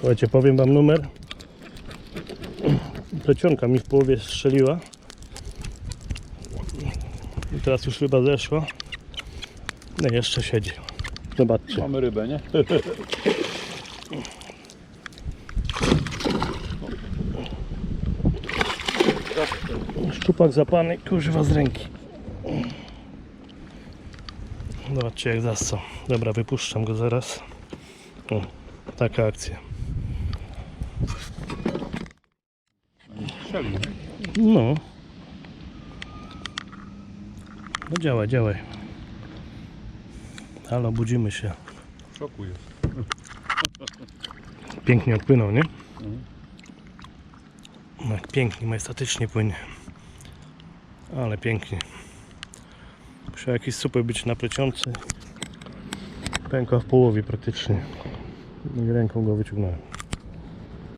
Słuchajcie, powiem wam numer. Plecionka mi w połowie strzeliła. I teraz już chyba zeszła. No i jeszcze siedzi. Zobaczcie. Mamy rybę, nie? Szczupak zapany, kurwa z ręki. Zobaczcie jak zassał. Dobra, wypuszczam go zaraz. O, taka akcja. Strzelił. No. No działaj, działaj. Halo, budzimy się. W szoku jest. Pięknie odpłynął, nie? No, jak pięknie, majestatycznie płynie. Ale pięknie. Musiał jakiś super być na plecionce. Pękła w połowie praktycznie. I ręką go wyciągnąłem.